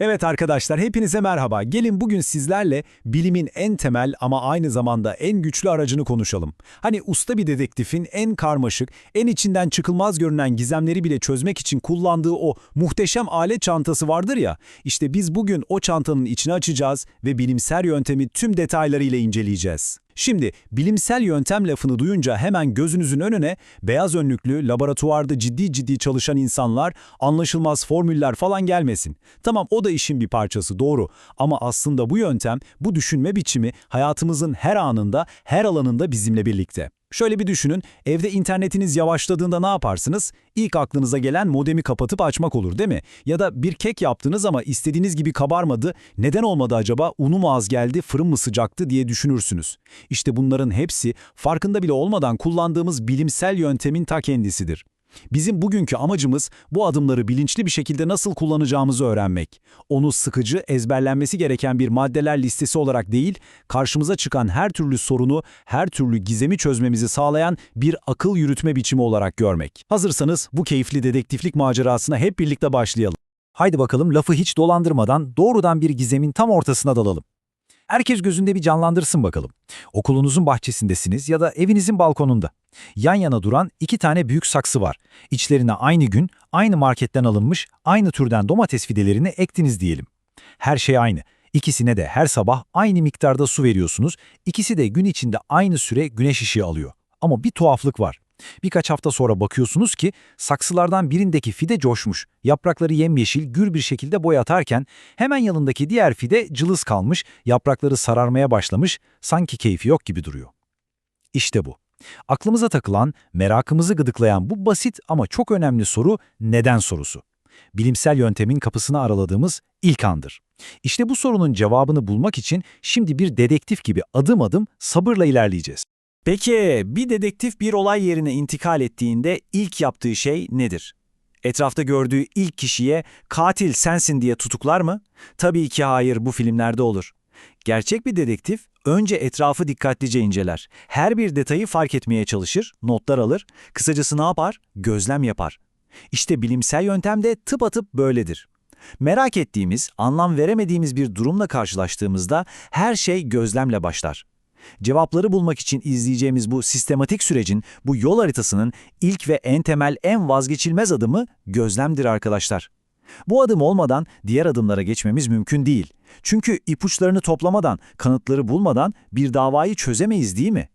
Evet arkadaşlar hepinize merhaba. Gelin bugün sizlerle bilimin en temel ama aynı zamanda en güçlü aracını konuşalım. Hani usta bir dedektifin en karmaşık, en içinden çıkılmaz görünen gizemleri bile çözmek için kullandığı o muhteşem alet çantası vardır ya. İşte biz bugün o çantanın içini açacağız ve bilimsel yöntemi tüm detaylarıyla inceleyeceğiz. Şimdi bilimsel yöntem lafını duyunca hemen gözünüzün önüne beyaz önlüklü, laboratuvarda ciddi ciddi çalışan insanlar, anlaşılmaz formüller falan gelmesin. Tamam o da işin bir parçası doğru ama aslında bu yöntem, bu düşünme biçimi hayatımızın her anında, her alanında bizimle birlikte. Şöyle bir düşünün, evde internetiniz yavaşladığında ne yaparsınız? İlk aklınıza gelen modemi kapatıp açmak olur değil mi? Ya da bir kek yaptınız ama istediğiniz gibi kabarmadı, neden olmadı acaba, unu mu az geldi, fırın mı sıcaktı diye düşünürsünüz. İşte bunların hepsi farkında bile olmadan kullandığımız bilimsel yöntemin ta kendisidir. Bizim bugünkü amacımız bu adımları bilinçli bir şekilde nasıl kullanacağımızı öğrenmek. Onu sıkıcı, ezberlenmesi gereken bir maddeler listesi olarak değil, karşımıza çıkan her türlü sorunu, her türlü gizemi çözmemizi sağlayan bir akıl yürütme biçimi olarak görmek. Hazırsanız bu keyifli dedektiflik macerasına hep birlikte başlayalım. Haydi bakalım lafı hiç dolandırmadan doğrudan bir gizemin tam ortasına dalalım. Herkes gözünde bir canlandırsın bakalım. Okulunuzun bahçesindesiniz ya da evinizin balkonunda. Yan yana duran iki tane büyük saksı var. İçlerine aynı gün, aynı marketten alınmış, aynı türden domates fidelerini ektiniz diyelim. Her şey aynı. İkisine de her sabah aynı miktarda su veriyorsunuz. İkisi de gün içinde aynı süre güneş ışığı alıyor. Ama bir tuhaflık var. Birkaç hafta sonra bakıyorsunuz ki saksılardan birindeki fide coşmuş, yaprakları yemyeşil gür bir şekilde boy atarken hemen yanındaki diğer fide cılız kalmış, yaprakları sararmaya başlamış, sanki keyfi yok gibi duruyor. İşte bu. Aklımıza takılan, merakımızı gıdıklayan bu basit ama çok önemli soru neden sorusu. Bilimsel yöntemin kapısını araladığımız ilk andır. İşte bu sorunun cevabını bulmak için şimdi bir dedektif gibi adım adım sabırla ilerleyeceğiz. Peki bir dedektif bir olay yerine intikal ettiğinde ilk yaptığı şey nedir? Etrafta gördüğü ilk kişiye katil sensin diye tutuklar mı? Tabii ki hayır bu filmlerde olur. Gerçek bir dedektif önce etrafı dikkatlice inceler. Her bir detayı fark etmeye çalışır, notlar alır. Kısacası ne yapar? Gözlem yapar. İşte bilimsel yöntem de tıpatıp böyledir. Merak ettiğimiz, anlam veremediğimiz bir durumla karşılaştığımızda her şey gözlemle başlar. Cevapları bulmak için izleyeceğimiz bu sistematik sürecin, bu yol haritasının ilk ve en temel, en vazgeçilmez adımı gözlemdir arkadaşlar. Bu adım olmadan diğer adımlara geçmemiz mümkün değil. Çünkü ipuçlarını toplamadan, kanıtları bulmadan bir davayı çözemeyiz değil mi?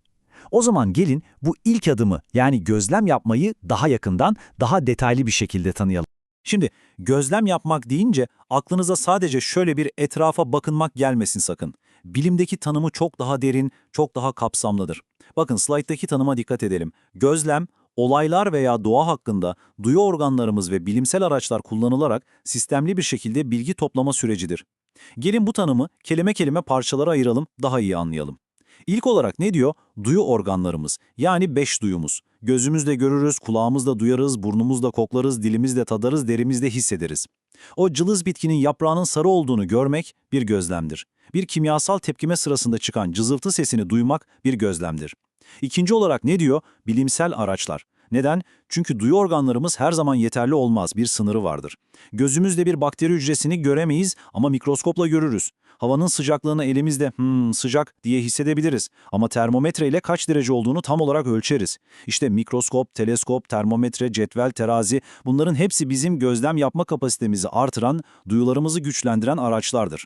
O zaman gelin bu ilk adımı yani gözlem yapmayı daha yakından, daha detaylı bir şekilde tanıyalım. Şimdi gözlem yapmak deyince aklınıza sadece şöyle bir etrafa bakınmak gelmesin sakın. Bilimdeki tanımı çok daha derin, çok daha kapsamlıdır. Bakın slayttaki tanıma dikkat edelim. Gözlem, olaylar veya doğa hakkında duyu organlarımız ve bilimsel araçlar kullanılarak sistemli bir şekilde bilgi toplama sürecidir. Gelin bu tanımı kelime kelime parçalara ayıralım, daha iyi anlayalım. İlk olarak ne diyor? Duyu organlarımız, yani beş duyumuz. Gözümüzle görürüz, kulağımızla duyarız, burnumuzla koklarız, dilimizle tadarız, derimizle hissederiz. O cılız bitkinin yaprağının sarı olduğunu görmek bir gözlemdir. Bir kimyasal tepkime sırasında çıkan cızıltı sesini duymak bir gözlemdir. İkinci olarak ne diyor? Bilimsel araçlar. Neden? Çünkü duyu organlarımız her zaman yeterli olmaz, bir sınırı vardır. Gözümüzle bir bakteri hücresini göremeyiz ama mikroskopla görürüz. Havanın sıcaklığını elimizde hmm, sıcak diye hissedebiliriz ama termometre ile kaç derece olduğunu tam olarak ölçeriz. İşte mikroskop, teleskop, termometre, cetvel, terazi bunların hepsi bizim gözlem yapma kapasitemizi artıran, duyularımızı güçlendiren araçlardır.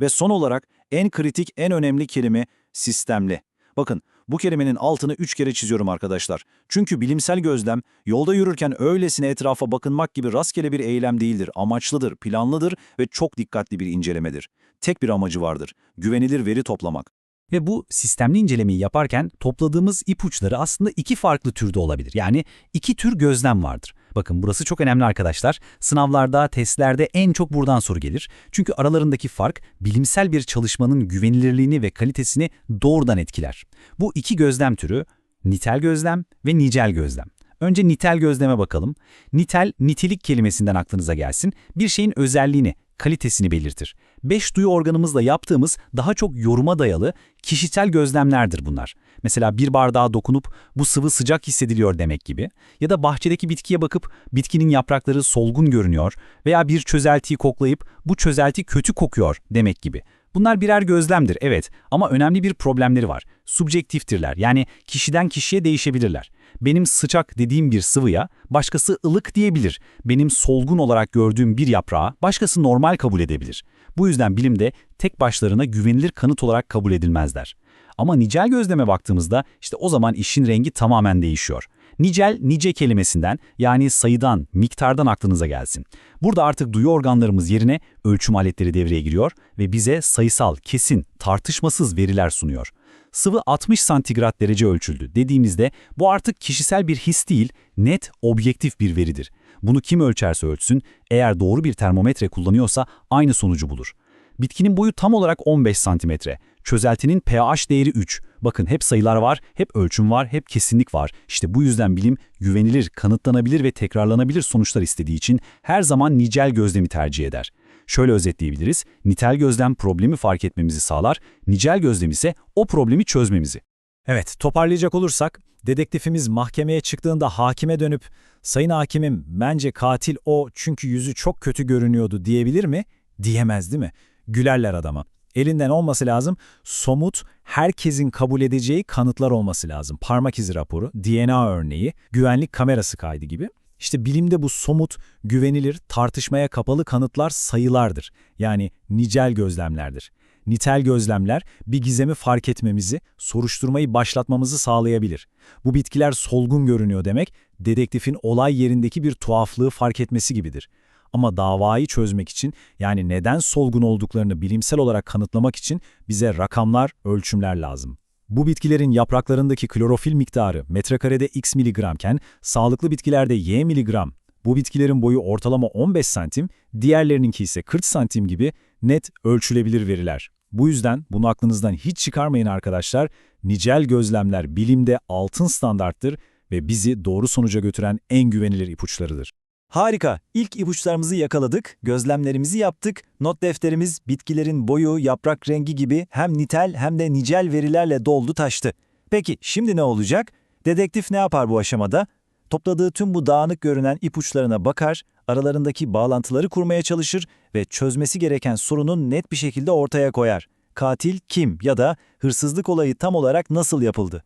Ve son olarak en kritik, en önemli kelime sistemli. Bakın bu kelimenin altını üç kere çiziyorum arkadaşlar. Çünkü bilimsel gözlem yolda yürürken öylesine etrafa bakınmak gibi rastgele bir eylem değildir. Amaçlıdır, planlıdır ve çok dikkatli bir incelemedir. Tek bir amacı vardır. Güvenilir veri toplamak. Ve bu sistemli incelemeyi yaparken topladığımız ipuçları aslında iki farklı türde olabilir. Yani iki tür gözlem vardır. Bakın burası çok önemli arkadaşlar. Sınavlarda, testlerde en çok buradan soru gelir. Çünkü aralarındaki fark bilimsel bir çalışmanın güvenilirliğini ve kalitesini doğrudan etkiler. Bu iki gözlem türü nitel gözlem ve nicel gözlem. Önce nitel gözleme bakalım. Nitel, nitelik kelimesinden aklınıza gelsin. Bir şeyin özelliğini, kalitesini belirtir. Beş duyu organımızla yaptığımız daha çok yoruma dayalı kişisel gözlemlerdir bunlar. Mesela bir bardağa dokunup bu sıvı sıcak hissediliyor demek gibi ya da bahçedeki bitkiye bakıp bitkinin yaprakları solgun görünüyor veya bir çözeltiyi koklayıp bu çözelti kötü kokuyor demek gibi. Bunlar birer gözlemdir evet ama önemli bir problemleri var. Subjektiftirler yani kişiden kişiye değişebilirler. Benim sıcak dediğim bir sıvıya başkası ılık diyebilir. Benim solgun olarak gördüğüm bir yaprağı başkası normal kabul edebilir. Bu yüzden bilimde tek başlarına güvenilir kanıt olarak kabul edilmezler. Ama nicel gözleme baktığımızda işte o zaman işin rengi tamamen değişiyor. Nicel, nice kelimesinden yani sayıdan, miktardan aklınıza gelsin. Burada artık duyu organlarımız yerine ölçüm aletleri devreye giriyor ve bize sayısal, kesin, tartışmasız veriler sunuyor. Sıvı 60 santigrat derece ölçüldü dediğimizde bu artık kişisel bir his değil, net, objektif bir veridir. Bunu kim ölçerse ölçsün, eğer doğru bir termometre kullanıyorsa aynı sonucu bulur. Bitkinin boyu tam olarak 15 santimetre. Çözeltinin pH değeri 3. Bakın hep sayılar var, hep ölçüm var, hep kesinlik var. İşte bu yüzden bilim güvenilir, kanıtlanabilir ve tekrarlanabilir sonuçlar istediği için her zaman nicel gözlemi tercih eder. Şöyle özetleyebiliriz, nitel gözlem problemi fark etmemizi sağlar, nicel gözlem ise o problemi çözmemizi. Evet, toparlayacak olursak, dedektifimiz mahkemeye çıktığında hakime dönüp, ''Sayın hakimim, bence katil o çünkü yüzü çok kötü görünüyordu.'' diyebilir mi? Diyemez değil mi? Gülerler adama. Elinden olması lazım, somut, herkesin kabul edeceği kanıtlar olması lazım. Parmak izi raporu, DNA örneği, güvenlik kamerası kaydı gibi. İşte bilimde bu somut, güvenilir, tartışmaya kapalı kanıtlar sayılardır. Yani nicel gözlemlerdir. Nitel gözlemler bir gizemi fark etmemizi, soruşturmayı başlatmamızı sağlayabilir. Bu bitkiler solgun görünüyor demek, dedektifin olay yerindeki bir tuhaflığı fark etmesi gibidir. Ama davayı çözmek için yani neden solgun olduklarını bilimsel olarak kanıtlamak için bize rakamlar, ölçümler lazım. Bu bitkilerin yapraklarındaki klorofil miktarı metrekarede x miligramken sağlıklı bitkilerde y miligram. Bu bitkilerin boyu ortalama 15 santim, diğerlerininki ise 40 santim gibi net ölçülebilir veriler. Bu yüzden bunu aklınızdan hiç çıkarmayın arkadaşlar. Nicel gözlemler bilimde altın standarttır ve bizi doğru sonuca götüren en güvenilir ipuçlarıdır. Harika. İlk ipuçlarımızı yakaladık, gözlemlerimizi yaptık. Not defterimiz bitkilerin boyu, yaprak rengi gibi hem nitel hem de nicel verilerle doldu taştı. Peki şimdi ne olacak? Dedektif ne yapar bu aşamada? Topladığı tüm bu dağınık görünen ipuçlarına bakar, aralarındaki bağlantıları kurmaya çalışır ve çözmesi gereken sorunun net bir şekilde ortaya koyar. Katil kim ya da hırsızlık olayı tam olarak nasıl yapıldı?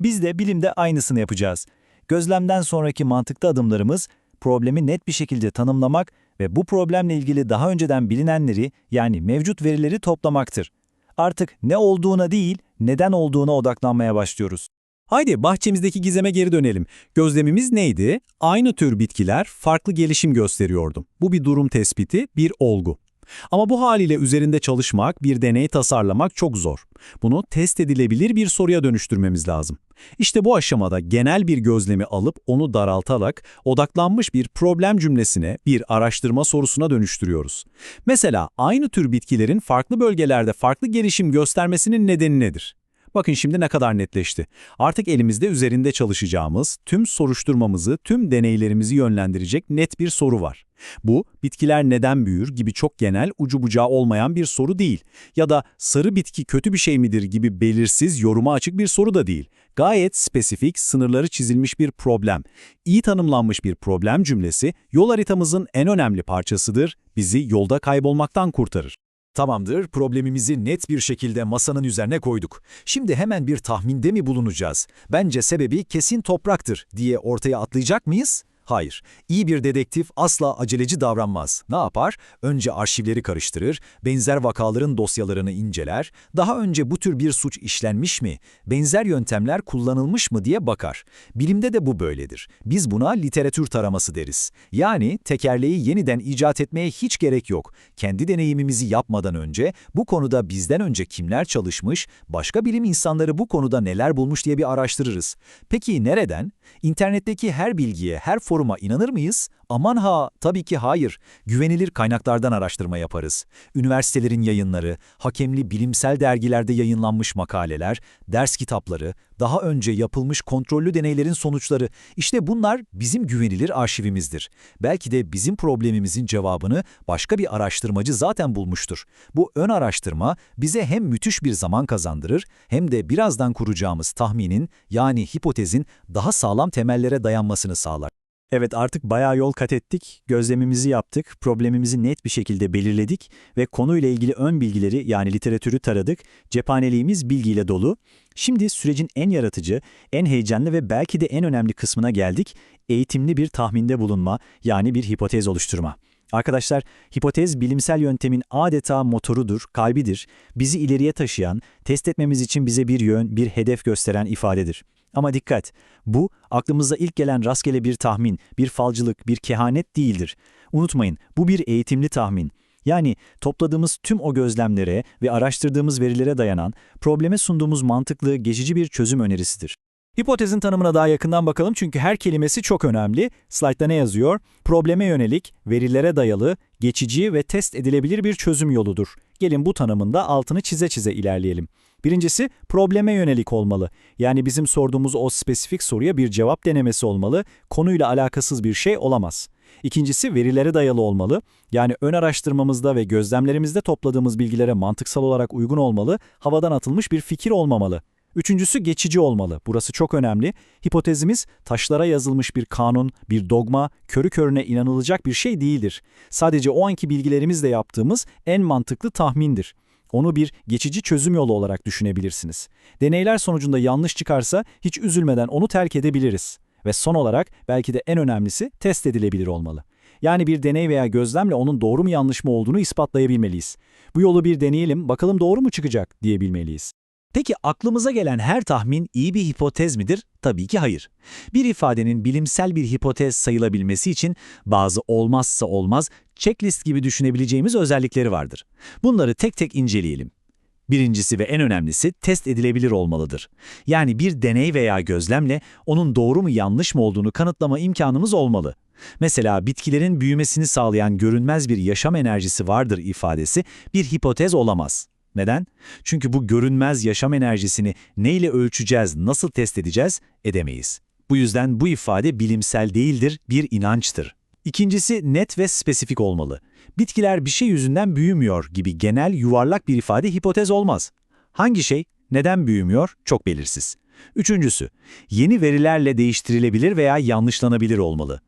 Biz de bilimde aynısını yapacağız. Gözlemden sonraki mantıklı adımlarımız problemi net bir şekilde tanımlamak ve bu problemle ilgili daha önceden bilinenleri yani mevcut verileri toplamaktır. Artık ne olduğuna değil, neden olduğuna odaklanmaya başlıyoruz. Haydi bahçemizdeki gizeme geri dönelim. Gözlemimiz neydi? Aynı tür bitkiler farklı gelişim gösteriyordu. Bu bir durum tespiti, bir olgu. Ama bu haliyle üzerinde çalışmak, bir deney tasarlamak çok zor. Bunu test edilebilir bir soruya dönüştürmemiz lazım. İşte bu aşamada genel bir gözlemi alıp onu daraltarak odaklanmış bir problem cümlesine, bir araştırma sorusuna dönüştürüyoruz. Mesela aynı tür bitkilerin farklı bölgelerde farklı gelişim göstermesinin nedeni nedir? Bakın şimdi ne kadar netleşti. Artık elimizde üzerinde çalışacağımız, tüm soruşturmamızı, tüm deneylerimizi yönlendirecek net bir soru var. Bu, bitkiler neden büyür gibi çok genel, ucu bucağı olmayan bir soru değil. Ya da sarı bitki kötü bir şey midir gibi belirsiz, yoruma açık bir soru da değil. Gayet spesifik, sınırları çizilmiş bir problem. İyi tanımlanmış bir problem cümlesi, yol haritamızın en önemli parçasıdır, bizi yolda kaybolmaktan kurtarır. Tamamdır, problemimizi net bir şekilde masanın üzerine koyduk. Şimdi hemen bir tahminde mi bulunacağız? Bence sebebi kesin topraktır diye ortaya atlayacak mıyız? Hayır, iyi bir dedektif asla aceleci davranmaz. Ne yapar? Önce arşivleri karıştırır, benzer vakaların dosyalarını inceler, daha önce bu tür bir suç işlenmiş mi, benzer yöntemler kullanılmış mı diye bakar. Bilimde de bu böyledir. Biz buna literatür taraması deriz. Yani tekerleği yeniden icat etmeye hiç gerek yok. Kendi deneyimimizi yapmadan önce bu konuda bizden önce kimler çalışmış, başka bilim insanları bu konuda neler bulmuş diye bir araştırırız. Peki nereden? İnternetteki her bilgiye, her foruma inanır mıyız? Aman ha, tabii ki hayır. Güvenilir kaynaklardan araştırma yaparız. Üniversitelerin yayınları, hakemli bilimsel dergilerde yayınlanmış makaleler, ders kitapları, daha önce yapılmış kontrollü deneylerin sonuçları, işte bunlar bizim güvenilir arşivimizdir. Belki de bizim problemimizin cevabını başka bir araştırmacı zaten bulmuştur. Bu ön araştırma bize hem müthiş bir zaman kazandırır hem de birazdan kuracağımız tahminin yani hipotezin daha sağlam temellere dayanmasını sağlar. Evet artık bayağı yol kat ettik, gözlemimizi yaptık, problemimizi net bir şekilde belirledik ve konuyla ilgili ön bilgileri yani literatürü taradık, cephaneliğimiz bilgiyle dolu. Şimdi sürecin en yaratıcı, en heyecanlı ve belki de en önemli kısmına geldik, eğitimli bir tahminde bulunma yani bir hipotez oluşturma. Arkadaşlar, hipotez bilimsel yöntemin adeta motorudur, kalbidir, bizi ileriye taşıyan, test etmemiz için bize bir yön, bir hedef gösteren ifadedir. Ama dikkat, bu aklımıza ilk gelen rastgele bir tahmin, bir falcılık, bir kehanet değildir. Unutmayın, bu bir eğitimli tahmin. Yani topladığımız tüm o gözlemlere ve araştırdığımız verilere dayanan, probleme sunduğumuz mantıklı, geçici bir çözüm önerisidir. Hipotezin tanımına daha yakından bakalım çünkü her kelimesi çok önemli. Slaytta ne yazıyor? Probleme yönelik, verilere dayalı, geçici ve test edilebilir bir çözüm yoludur. Gelin bu tanımında altını çize çize ilerleyelim. Birincisi probleme yönelik olmalı. Yani bizim sorduğumuz o spesifik soruya bir cevap denemesi olmalı, konuyla alakasız bir şey olamaz. İkincisi verilere dayalı olmalı. Yani ön araştırmamızda ve gözlemlerimizde topladığımız bilgilere mantıksal olarak uygun olmalı, havadan atılmış bir fikir olmamalı. Üçüncüsü geçici olmalı. Burası çok önemli. Hipotezimiz taşlara yazılmış bir kanun, bir dogma, körü körüne inanılacak bir şey değildir. Sadece o anki bilgilerimizle yaptığımız en mantıklı tahmindir. Onu bir geçici çözüm yolu olarak düşünebilirsiniz. Deneyler sonucunda yanlış çıkarsa hiç üzülmeden onu terk edebiliriz. Ve son olarak belki de en önemlisi test edilebilir olmalı. Yani bir deney veya gözlemle onun doğru mu yanlış mı olduğunu ispatlayabilmeliyiz. Bu yolu bir deneyelim, bakalım doğru mu çıkacak diyebilmeliyiz. Peki aklımıza gelen her tahmin iyi bir hipotez midir? Tabii ki hayır. Bir ifadenin bilimsel bir hipotez sayılabilmesi için bazı olmazsa olmaz, checklist gibi düşünebileceğimiz özellikleri vardır. Bunları tek tek inceleyelim. Birincisi ve en önemlisi test edilebilir olmalıdır. Yani bir deney veya gözlemle onun doğru mu yanlış mı olduğunu kanıtlama imkanımız olmalı. Mesela bitkilerin büyümesini sağlayan görünmez bir yaşam enerjisi vardır ifadesi bir hipotez olamaz. Neden? Çünkü bu görünmez yaşam enerjisini neyle ölçeceğiz, nasıl test edeceğiz, edemeyiz. Bu yüzden bu ifade bilimsel değildir, bir inançtır. İkincisi net ve spesifik olmalı. Bitkiler bir şey yüzünden büyümüyor gibi genel yuvarlak bir ifade hipotez olmaz. Hangi şey, neden büyümüyor çok belirsiz. Üçüncüsü, yeni verilerle değiştirilebilir veya yanlışlanabilir olmalı.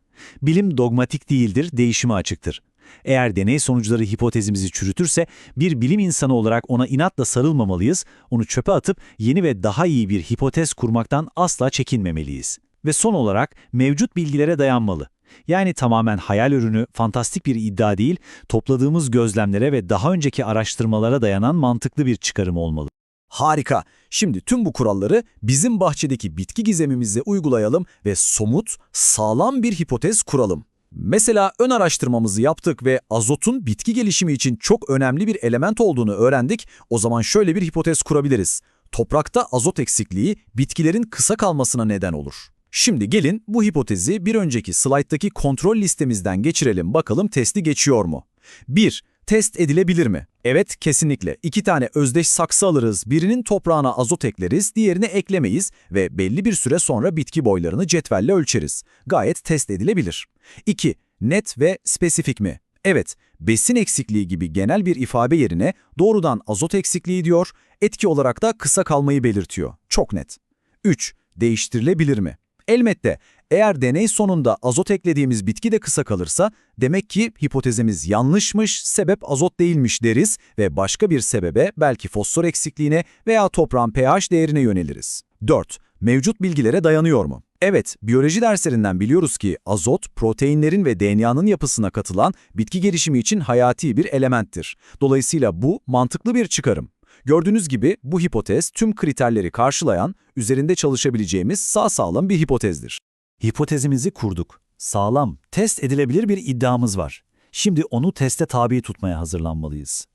Bilim dogmatik değildir, değişime açıktır. Eğer deney sonuçları hipotezimizi çürütürse bir bilim insanı olarak ona inatla sarılmamalıyız, onu çöpe atıp yeni ve daha iyi bir hipotez kurmaktan asla çekinmemeliyiz. Ve son olarak mevcut bilgilere dayanmalı. Yani tamamen hayal ürünü, fantastik bir iddia değil, topladığımız gözlemlere ve daha önceki araştırmalara dayanan mantıklı bir çıkarım olmalı. Harika. Şimdi tüm bu kuralları bizim bahçedeki bitki gizemimize uygulayalım ve somut, sağlam bir hipotez kuralım. Mesela ön araştırmamızı yaptık ve azotun bitki gelişimi için çok önemli bir element olduğunu öğrendik. O zaman şöyle bir hipotez kurabiliriz. Toprakta azot eksikliği bitkilerin kısa kalmasına neden olur. Şimdi gelin bu hipotezi bir önceki slayttaki kontrol listemizden geçirelim bakalım testi geçiyor mu? 1. Test edilebilir mi? Evet, kesinlikle. İki tane özdeş saksı alırız, birinin toprağına azot ekleriz, diğerine eklemeyiz ve belli bir süre sonra bitki boylarını cetvelle ölçeriz. Gayet test edilebilir. 2. Net ve spesifik mi? Evet, besin eksikliği gibi genel bir ifade yerine doğrudan azot eksikliği diyor, etki olarak da kısa kalmayı belirtiyor. Çok net. 3. Değiştirilebilir mi? Elbette eğer deney sonunda azot eklediğimiz bitki de kısa kalırsa demek ki hipotezimiz yanlışmış, sebep azot değilmiş deriz ve başka bir sebebe belki fosfor eksikliğine veya toprağın pH değerine yöneliriz. 4. Mevcut bilgilere dayanıyor mu? Evet, biyoloji derslerinden biliyoruz ki azot, proteinlerin ve DNA'nın yapısına katılan bitki gelişimi için hayati bir elementtir. Dolayısıyla bu mantıklı bir çıkarım. Gördüğünüz gibi bu hipotez tüm kriterleri karşılayan, üzerinde çalışabileceğimiz sağ sağlam bir hipotezdir. Hipotezimizi kurduk. Sağlam, test edilebilir bir iddiamız var. Şimdi onu teste tabi tutmaya hazırlanmalıyız.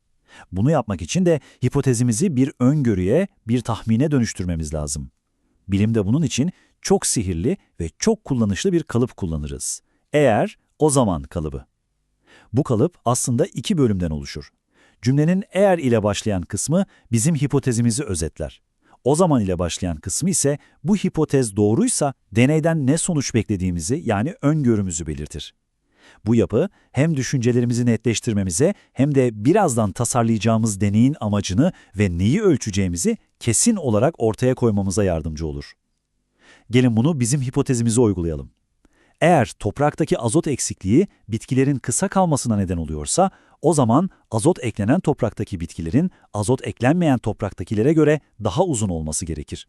Bunu yapmak için de hipotezimizi bir öngörüye, bir tahmine dönüştürmemiz lazım. Bilimde bunun için çok sihirli ve çok kullanışlı bir kalıp kullanırız. Eğer, o zaman kalıbı. Bu kalıp aslında iki bölümden oluşur. Cümlenin eğer ile başlayan kısmı bizim hipotezimizi özetler. O zaman ile başlayan kısmı ise bu hipotez doğruysa deneyden ne sonuç beklediğimizi yani öngörümüzü belirtir. Bu yapı hem düşüncelerimizi netleştirmemize hem de birazdan tasarlayacağımız deneyin amacını ve neyi ölçeceğimizi kesin olarak ortaya koymamıza yardımcı olur. Gelin bunu bizim hipotezimize uygulayalım. Eğer topraktaki azot eksikliği bitkilerin kısa kalmasına neden oluyorsa, o zaman azot eklenen topraktaki bitkilerin azot eklenmeyen topraktakilere göre daha uzun olması gerekir.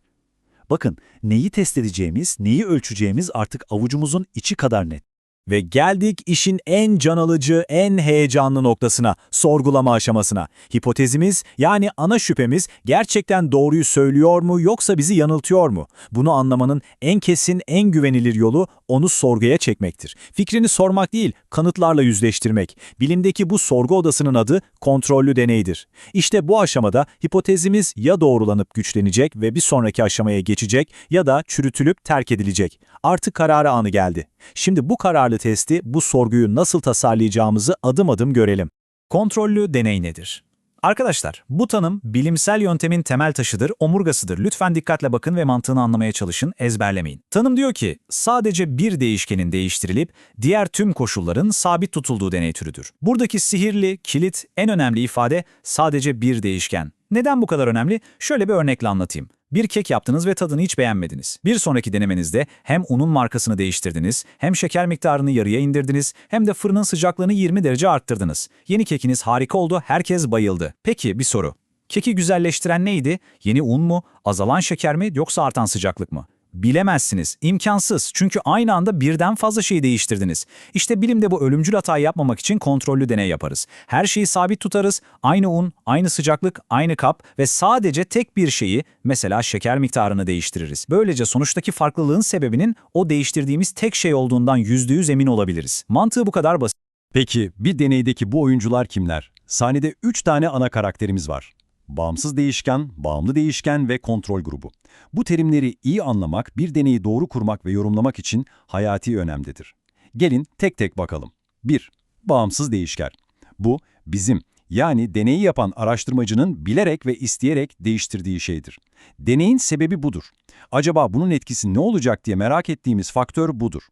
Bakın, neyi test edeceğimiz, neyi ölçeceğimiz artık avucumuzun içi kadar net. Ve geldik işin en can alıcı, en heyecanlı noktasına, sorgulama aşamasına. Hipotezimiz yani ana şüphemiz gerçekten doğruyu söylüyor mu yoksa bizi yanıltıyor mu? Bunu anlamanın en kesin, en güvenilir yolu onu sorguya çekmektir. Fikrini sormak değil, kanıtlarla yüzleştirmek. Bilimdeki bu sorgu odasının adı kontrollü deneydir. İşte bu aşamada hipotezimiz ya doğrulanıp güçlenecek ve bir sonraki aşamaya geçecek ya da çürütülüp terk edilecek. Artık kararı anı geldi. Şimdi bu kararlı testi, bu sorguyu nasıl tasarlayacağımızı adım adım görelim. Kontrollü deney nedir? Arkadaşlar, bu tanım bilimsel yöntemin temel taşıdır, omurgasıdır. Lütfen dikkatle bakın ve mantığını anlamaya çalışın, ezberlemeyin. Tanım diyor ki, sadece bir değişkenin değiştirilip diğer tüm koşulların sabit tutulduğu deney türüdür. Buradaki sihirli, kilit, en önemli ifade sadece bir değişken. Neden bu kadar önemli? Şöyle bir örnekle anlatayım. Bir kek yaptınız ve tadını hiç beğenmediniz. Bir sonraki denemenizde hem unun markasını değiştirdiniz, hem şeker miktarını yarıya indirdiniz, hem de fırının sıcaklığını 20 derece arttırdınız. Yeni kekiniz harika oldu, herkes bayıldı. Peki bir soru. Keki güzelleştiren neydi? Yeni un mu, azalan şeker mi yoksa artan sıcaklık mı? Bilemezsiniz. İmkansız. Çünkü aynı anda birden fazla şeyi değiştirdiniz. İşte bilimde bu ölümcül hatayı yapmamak için kontrollü deney yaparız. Her şeyi sabit tutarız. Aynı un, aynı sıcaklık, aynı kap ve sadece tek bir şeyi, mesela şeker miktarını değiştiririz. Böylece sonuçtaki farklılığın sebebinin o değiştirdiğimiz tek şey olduğundan %100 emin olabiliriz. Mantığı bu kadar basit. Peki bir deneydeki bu oyuncular kimler? Sahnede 3 tane ana karakterimiz var. Bağımsız değişken, bağımlı değişken ve kontrol grubu. Bu terimleri iyi anlamak, bir deneyi doğru kurmak ve yorumlamak için hayati önemdedir. Gelin tek tek bakalım. 1. Bağımsız değişken. Bu, bizim yani deneyi yapan araştırmacının bilerek ve isteyerek değiştirdiği şeydir. Deneyin sebebi budur. Acaba bunun etkisi ne olacak diye merak ettiğimiz faktör budur.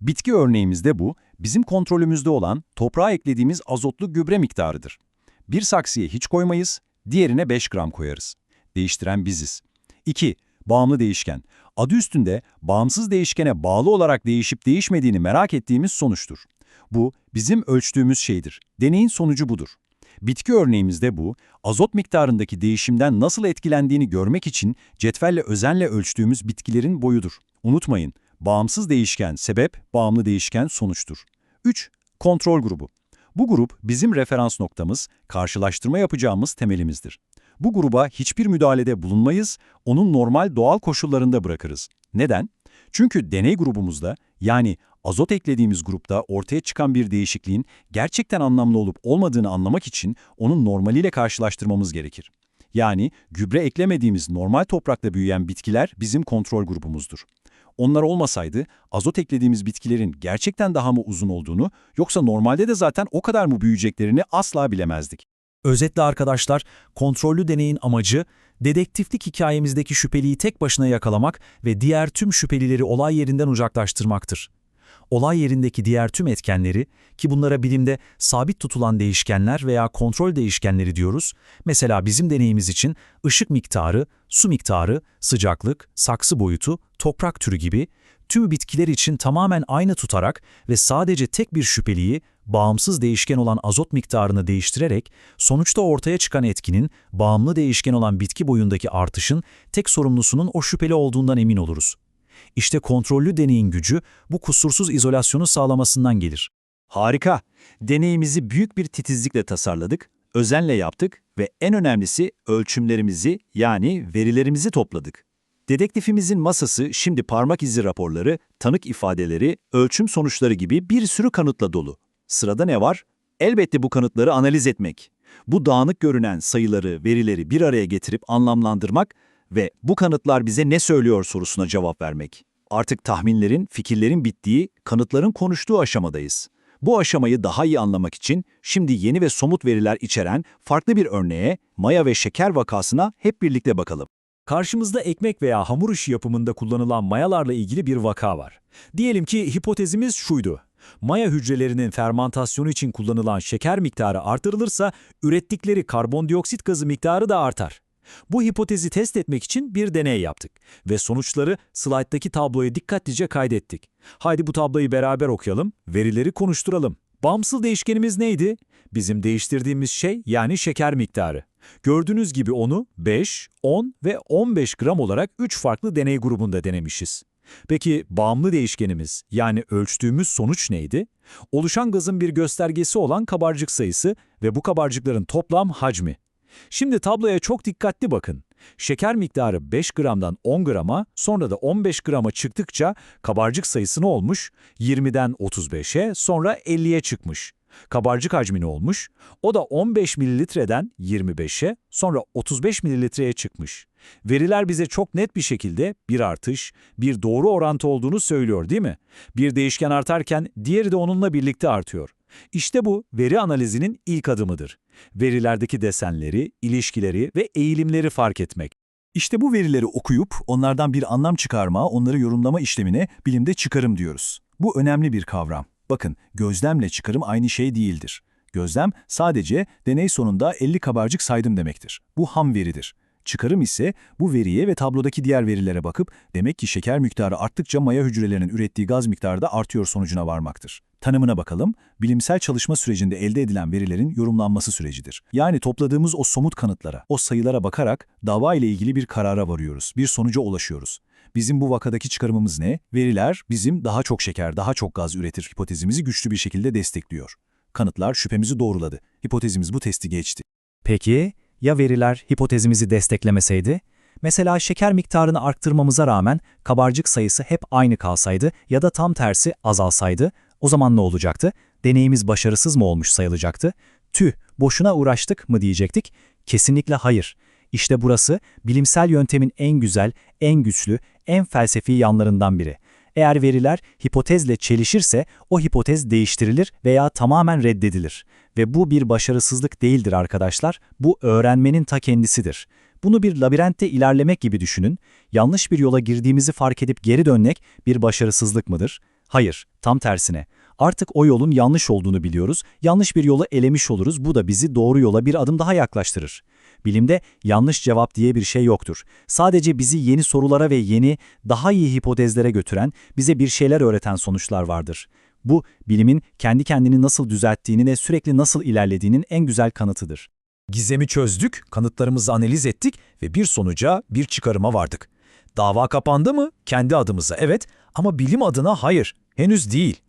Bitki örneğimizde bu, bizim kontrolümüzde olan toprağa eklediğimiz azotlu gübre miktarıdır. Bir saksıya hiç koymayız, diğerine 5 gram koyarız. Değiştiren biziz. 2. Bağımlı değişken. Adı üstünde bağımsız değişkene bağlı olarak değişip değişmediğini merak ettiğimiz sonuçtur. Bu bizim ölçtüğümüz şeydir. Deneyin sonucu budur. Bitki örneğimizde bu, azot miktarındaki değişimden nasıl etkilendiğini görmek için cetvelle özenle ölçtüğümüz bitkilerin boyudur. Unutmayın, bağımsız değişken sebep, bağımlı değişken sonuçtur. 3. Kontrol grubu. Bu grup bizim referans noktamız, karşılaştırma yapacağımız temelimizdir. Bu gruba hiçbir müdahalede bulunmayız, onun normal doğal koşullarında bırakırız. Neden? Çünkü deney grubumuzda, yani azot eklediğimiz grupta ortaya çıkan bir değişikliğin gerçekten anlamlı olup olmadığını anlamak için onun normaliyle karşılaştırmamız gerekir. Yani gübre eklemediğimiz normal toprakta büyüyen bitkiler bizim kontrol grubumuzdur. Onlar olmasaydı azot eklediğimiz bitkilerin gerçekten daha mı uzun olduğunu yoksa normalde de zaten o kadar mı büyüyeceklerini asla bilemezdik. Özetle arkadaşlar, kontrollü deneyin amacı, dedektiflik hikayemizdeki şüpheliyi tek başına yakalamak ve diğer tüm şüphelileri olay yerinden uzaklaştırmaktır. Olay yerindeki diğer tüm etkenleri, ki bunlara bilimde sabit tutulan değişkenler veya kontrol değişkenleri diyoruz, mesela bizim deneyimiz için ışık miktarı, su miktarı, sıcaklık, saksı boyutu, toprak türü gibi, tüm bitkiler için tamamen aynı tutarak ve sadece tek bir şüpheliyi, bağımsız değişken olan azot miktarını değiştirerek, sonuçta ortaya çıkan etkinin bağımlı değişken olan bitki boyundaki artışın tek sorumlusunun o şüpheli olduğundan emin oluruz. İşte kontrollü deneyin gücü bu kusursuz izolasyonu sağlamasından gelir. Harika. Deneyimizi büyük bir titizlikle tasarladık, özenle yaptık ve en önemlisi ölçümlerimizi yani verilerimizi topladık. Dedektifimizin masası şimdi parmak izi raporları, tanık ifadeleri, ölçüm sonuçları gibi bir sürü kanıtla dolu. Sırada ne var? Elbette bu kanıtları analiz etmek. Bu dağınık görünen sayıları, verileri bir araya getirip anlamlandırmak ve bu kanıtlar bize ne söylüyor sorusuna cevap vermek. Artık tahminlerin, fikirlerin bittiği, kanıtların konuştuğu aşamadayız. Bu aşamayı daha iyi anlamak için şimdi yeni ve somut veriler içeren farklı bir örneğe, maya ve şeker vakasına hep birlikte bakalım. Karşımızda ekmek veya hamur işi yapımında kullanılan mayalarla ilgili bir vaka var. Diyelim ki hipotezimiz şuydu. Maya hücrelerinin fermantasyonu için kullanılan şeker miktarı artırılırsa ürettikleri karbondioksit gazı miktarı da artar. Bu hipotezi test etmek için bir deney yaptık ve sonuçları slayttaki tabloya dikkatlice kaydettik. Haydi bu tabloyu beraber okuyalım, verileri konuşturalım. Bağımsız değişkenimiz neydi? Bizim değiştirdiğimiz şey yani şeker miktarı. Gördüğünüz gibi onu 5, 10 ve 15 gram olarak 3 farklı deney grubunda denemişiz. Peki bağımlı değişkenimiz yani ölçtüğümüz sonuç neydi? Oluşan gazın bir göstergesi olan kabarcık sayısı ve bu kabarcıkların toplam hacmi. Şimdi tabloya çok dikkatli bakın. Şeker miktarı 5 gramdan 10 grama, sonra da 15 grama çıktıkça kabarcık sayısı ne olmuş? 20'den 35'e, sonra 50'ye çıkmış. Kabarcık hacmi ne olmuş? O da 15 mililitreden 25'e, sonra 35 mililitreye çıkmış. Veriler bize çok net bir şekilde bir artış, bir doğru orantı olduğunu söylüyor değil mi? Bir değişken artarken diğeri de onunla birlikte artıyor. İşte bu veri analizinin ilk adımıdır. Verilerdeki desenleri, ilişkileri ve eğilimleri fark etmek. İşte bu verileri okuyup onlardan bir anlam çıkarma, onları yorumlama işlemine bilimde çıkarım diyoruz. Bu önemli bir kavram. Bakın, gözlemle çıkarım aynı şey değildir. Gözlem sadece deney sonunda 50 kabarcık saydım demektir. Bu ham veridir. Çıkarım ise bu veriye ve tablodaki diğer verilere bakıp demek ki şeker miktarı arttıkça maya hücrelerinin ürettiği gaz miktarı da artıyor sonucuna varmaktır. Tanımına bakalım, bilimsel çalışma sürecinde elde edilen verilerin yorumlanması sürecidir. Yani topladığımız o somut kanıtlara, o sayılara bakarak dava ile ilgili bir karara varıyoruz, bir sonuca ulaşıyoruz. Bizim bu vakadaki çıkarımımız ne? Veriler bizim daha çok şeker, daha çok gaz üretir hipotezimizi güçlü bir şekilde destekliyor. Kanıtlar şüphemizi doğruladı. Hipotezimiz bu testi geçti. Peki, ya veriler hipotezimizi desteklemeseydi? Mesela şeker miktarını arttırmamıza rağmen kabarcık sayısı hep aynı kalsaydı ya da tam tersi azalsaydı, o zaman ne olacaktı? Deneyimiz başarısız mı olmuş sayılacaktı? Tüh, boşuna uğraştık mı diyecektik? Kesinlikle hayır. İşte burası bilimsel yöntemin en güzel, en güçlü, en felsefi yanlarından biri. Eğer veriler hipotezle çelişirse o hipotez değiştirilir veya tamamen reddedilir. Ve bu bir başarısızlık değildir arkadaşlar, bu öğrenmenin ta kendisidir. Bunu bir labirentte ilerlemek gibi düşünün. Yanlış bir yola girdiğimizi fark edip geri dönmek bir başarısızlık mıdır? Hayır, tam tersine. Artık o yolun yanlış olduğunu biliyoruz, yanlış bir yolu elemiş oluruz, bu da bizi doğru yola bir adım daha yaklaştırır. Bilimde yanlış cevap diye bir şey yoktur. Sadece bizi yeni sorulara ve yeni, daha iyi hipotezlere götüren, bize bir şeyler öğreten sonuçlar vardır. Bu, bilimin kendi kendini nasıl düzelttiğini ve sürekli nasıl ilerlediğinin en güzel kanıtıdır. Gizemi çözdük, kanıtlarımızı analiz ettik ve bir sonuca, bir çıkarıma vardık. Dava kapandı mı? Kendi adımıza evet ama bilim adına hayır, henüz değil.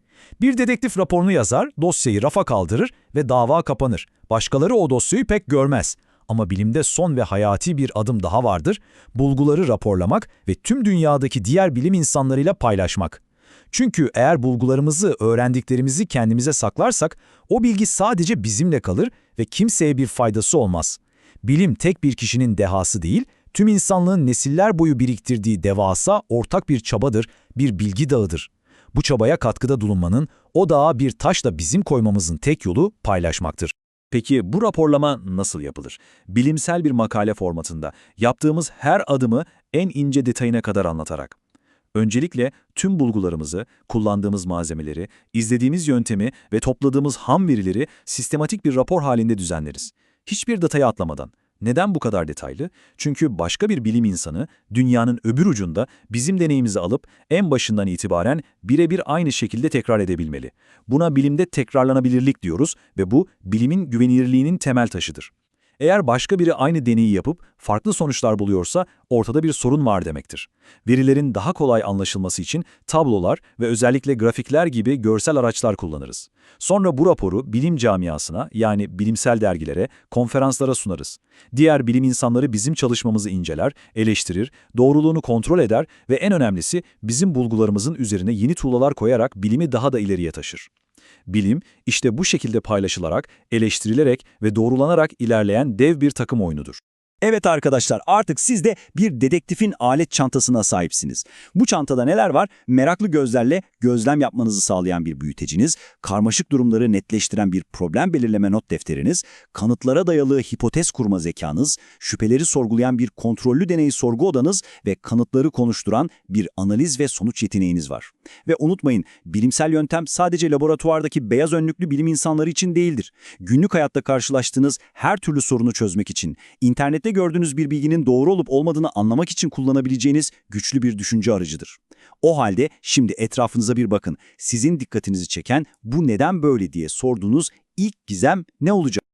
Bir dedektif raporunu yazar, dosyayı rafa kaldırır ve dava kapanır. Başkaları o dosyayı pek görmez. Ama bilimde son ve hayati bir adım daha vardır, bulguları raporlamak ve tüm dünyadaki diğer bilim insanlarıyla paylaşmak. Çünkü eğer bulgularımızı, öğrendiklerimizi kendimize saklarsak, o bilgi sadece bizimle kalır ve kimseye bir faydası olmaz. Bilim tek bir kişinin dehası değil, tüm insanlığın nesiller boyu biriktirdiği devasa ortak bir çabadır, bir bilgi dağıdır. Bu çabaya katkıda bulunmanın, o dağa bir taşla bizim koymamızın tek yolu paylaşmaktır. Peki bu raporlama nasıl yapılır? Bilimsel bir makale formatında, yaptığımız her adımı en ince detayına kadar anlatarak. Öncelikle tüm bulgularımızı, kullandığımız malzemeleri, izlediğimiz yöntemi ve topladığımız ham verileri sistematik bir rapor halinde düzenleriz. Hiçbir detayı atlamadan. Neden bu kadar detaylı? Çünkü başka bir bilim insanı dünyanın öbür ucunda bizim deneyimizi alıp en başından itibaren birebir aynı şekilde tekrar edebilmeli. Buna bilimde tekrarlanabilirlik diyoruz ve bu bilimin güvenilirliğinin temel taşıdır. Eğer başka biri aynı deneyi yapıp farklı sonuçlar buluyorsa ortada bir sorun var demektir. Verilerin daha kolay anlaşılması için tablolar ve özellikle grafikler gibi görsel araçlar kullanırız. Sonra bu raporu bilim camiasına yani bilimsel dergilere, konferanslara sunarız. Diğer bilim insanları bizim çalışmamızı inceler, eleştirir, doğruluğunu kontrol eder ve en önemlisi bizim bulgularımızın üzerine yeni tuğlalar koyarak bilimi daha da ileriye taşır. Bilim, işte bu şekilde paylaşılarak, eleştirilerek ve doğrulanarak ilerleyen dev bir takım oyunudur. Evet arkadaşlar artık siz de bir dedektifin alet çantasına sahipsiniz. Bu çantada neler var? Meraklı gözlerle gözlem yapmanızı sağlayan bir büyüteciniz, karmaşık durumları netleştiren bir problem belirleme not defteriniz, kanıtlara dayalı hipotez kurma zekanız, şüpheleri sorgulayan bir kontrollü deney sorgu odanız ve kanıtları konuşturan bir analiz ve sonuç yeteneğiniz var. Ve unutmayın, bilimsel yöntem sadece laboratuvardaki beyaz önlüklü bilim insanları için değildir. Günlük hayatta karşılaştığınız her türlü sorunu çözmek için, internette gördüğünüz bir bilginin doğru olup olmadığını anlamak için kullanabileceğiniz güçlü bir düşünce aracıdır. O halde şimdi etrafınıza bir bakın. Sizin dikkatinizi çeken bu neden böyle diye sorduğunuz ilk gizem ne olacak?